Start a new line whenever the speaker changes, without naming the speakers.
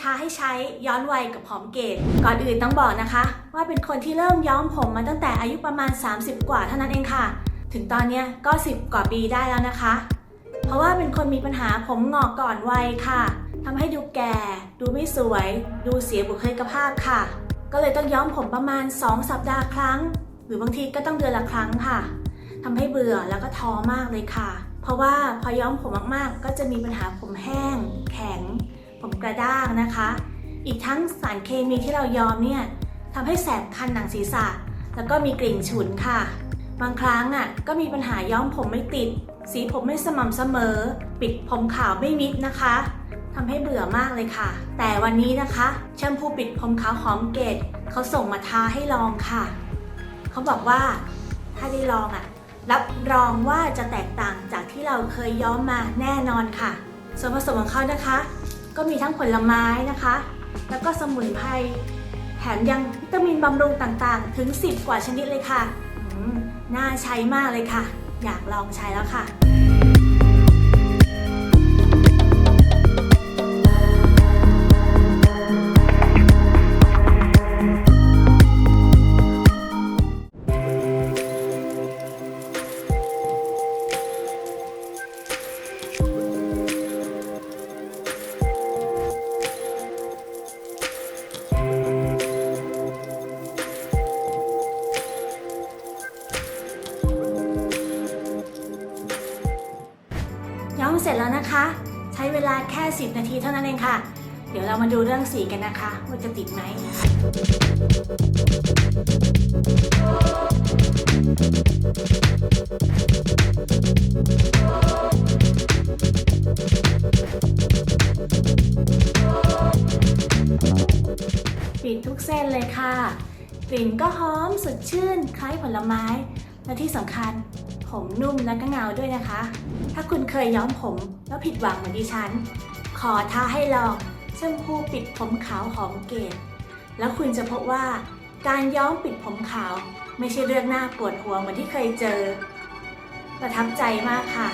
ท้าให้ใช้ย้อนวัยกับหอมเกตก่อนอื่นต้องบอกนะคะ ว่าเป็นคนที่เริ่มย้อมผมมาตั้งแต่อายุประมาณ 30 กว่าเท่านั้นเองค่ะ ถึงตอนนี้ก็ 10 กว่าปีได้แล้วนะคะ เพราะว่าเป็นคนมีปัญหาผมงอกก่อนวัยค่ะทำให้ดูแก่ ดูไม่สวย ดูเสียบุคลิกภาพค่ะ ก็เลยต้องย้อมผมประมาณ 2 สัปดาห์ครั้ง หรือบางทีก็ต้องเดือนละครั้งค่ะทำให้เบื่อแล้วก็ท้อมากเลยค่ะ เพราะว่าพอย้อมผมมากๆ ก็จะมีปัญหาผมแห้ง แข็ง ผมกระด้างนะคะ อีกทั้งสารเคมีที่เราย้อมเนี่ยทำให้แสบคันหนังศีรษะ แล้วก็มีกลิ่นฉุนค่ะ บางครั้งอะก็มีปัญหาย้อมผมไม่ติด สีผมไม่สม่ำเสมอ ปิดผมขาวไม่มิดนะคะทำให้เบื่อมากเลยค่ะ แต่วันนี้นะคะแชมพูปิดผมขาวหอมเกตเขาส่งมาทาให้ลองค่ะ เขาบอกว่าถ้าได้ลองอะรับรองว่าจะแตกต่างจากที่เราเคยย้อมมาแน่นอนค่ะ ส่วนผสมของเขานะคะ ก็มีทั้งผลไม้นะคะ แล้วก็สมุนไพรแถมยังวิตามินบำรุงต่างๆ ถึง 10 กว่าชนิดเลยค่ะน่าใช้มากเลยค่ะ อยากลองใช้แล้วค่ะ ย้อมเสร็จแล้วนะคะ ใช้เวลาแค่ 10 นาทีเท่านั้นเองค่ะ เดี๋ยวเรามาดูเรื่องสีกันนะคะ ว่าจะติดไหมปิดทุกเส้นเลยค่ะ กลิ่นก็หอมสดชื่น คล้ายผลไม้ และที่สำคัญผมนุ่มและก็เงาด้วยนะคะ ถ้าคุณเคยย้อมผมแล้วผิดหวังเหมือนดิฉัน ขอท้าให้ลองแชมพูปิดผมขาวหอมเกตแล้วคุณจะพบว่าการย้อมปิดผมขาว ไม่ใช่เรื่องหน้าปวดหัวเหมือนที่เคยเจอ ประทับใจมากค่ะ